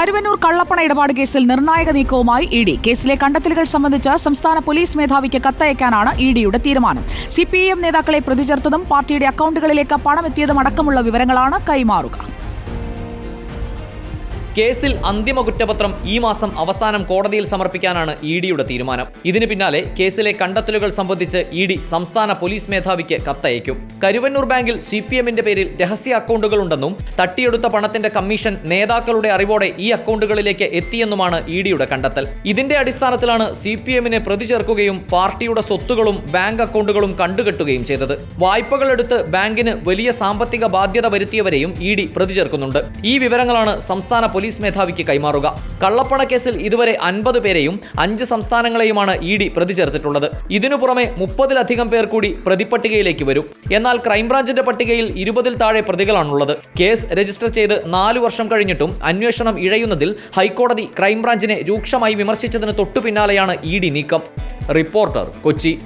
കരുവന്നൂർ കള്ളപ്പണ ഇടപാട് കേസിൽ നിർണായക നീക്കവുമായി ഇ ഡി. കേസിലെ കണ്ടെത്തലുകൾ സംബന്ധിച്ച് സംസ്ഥാന പോലീസ് മേധാവിക്ക് കത്തയക്കാനാണ് ഇ ഡിയുടെ തീരുമാനം. സി പി എം നേതാക്കളെ പ്രതിചേർത്തതും പാർട്ടിയുടെ അക്കൌണ്ടുകളിലേക്ക് പണമെത്തിയതും അടക്കമുള്ള വിവരങ്ങളാണ് കൈമാറുക. കേസിൽ അന്തിമ കുറ്റപത്രം ഈ മാസം അവസാനം കോടതിയിൽ സമർപ്പിക്കാനാണ് ഇ ഡിയുടെ തീരുമാനം. ഇതിന് പിന്നാലെ കേസിലെ കണ്ടെത്തലുകൾ സംബന്ധിച്ച് ഇ ഡി സംസ്ഥാന പോലീസ് മേധാവിക്ക് കത്തയക്കും. കരുവന്നൂർ ബാങ്കിൽ സി പി എമ്മിന്റെ പേരിൽ രഹസ്യ അക്കൗണ്ടുകളുണ്ടെന്നും തട്ടിയെടുത്ത പണത്തിന്റെ കമ്മീഷൻ നേതാക്കളുടെ അറിവോടെ ഈ അക്കൗണ്ടുകളിലേക്ക് എത്തിയെന്നുമാണ് ഇ ഡിയുടെ കണ്ടെത്തൽ. ഇതിന്റെ അടിസ്ഥാനത്തിലാണ് സി പി എമ്മിനെ പ്രതി ചേർക്കുകയും പാർട്ടിയുടെ സ്വത്തുകളും ബാങ്ക് അക്കൗണ്ടുകളും കണ്ടുകെട്ടുകയും ചെയ്തത്. വായ്പകളെടുത്ത് ബാങ്കിന് വലിയ സാമ്പത്തിക ബാധ്യത വരുത്തിയവരെയും ഇ ഡി പ്രതി ചേർക്കുന്നുണ്ട്. ഈ വിവരങ്ങളാണ് സംസ്ഥാന പോലീസ് മേധാവിക്ക് കൈമാറുക. കള്ളപ്പണ കേസിൽ ഇതുവരെ അൻപത് പേരെയും അഞ്ച് സംസ്ഥാനങ്ങളെയുമാണ് ഇ ഡി പ്രതി ചേർത്തിട്ടുള്ളത്. ഇതിനു പുറമെ മുപ്പതിലധികം പേർ കൂടി പ്രതിപട്ടികയിലേക്ക് വരും. എന്നാൽ ക്രൈംബ്രാഞ്ചിന്റെ പട്ടികയിൽ ഇരുപതിൽ താഴെ പ്രതികളാണുള്ളത്. കേസ് രജിസ്റ്റർ ചെയ്ത് നാലു വർഷം കഴിഞ്ഞിട്ടും അന്വേഷണം ഇഴയുന്നതിൽ ഹൈക്കോടതി ക്രൈംബ്രാഞ്ചിനെ രൂക്ഷമായി വിമർശിച്ചതിന് തൊട്ടു പിന്നാലെയാണ് ഇ ഡി നീക്കം. റിപ്പോർട്ടർ കൊച്ചി.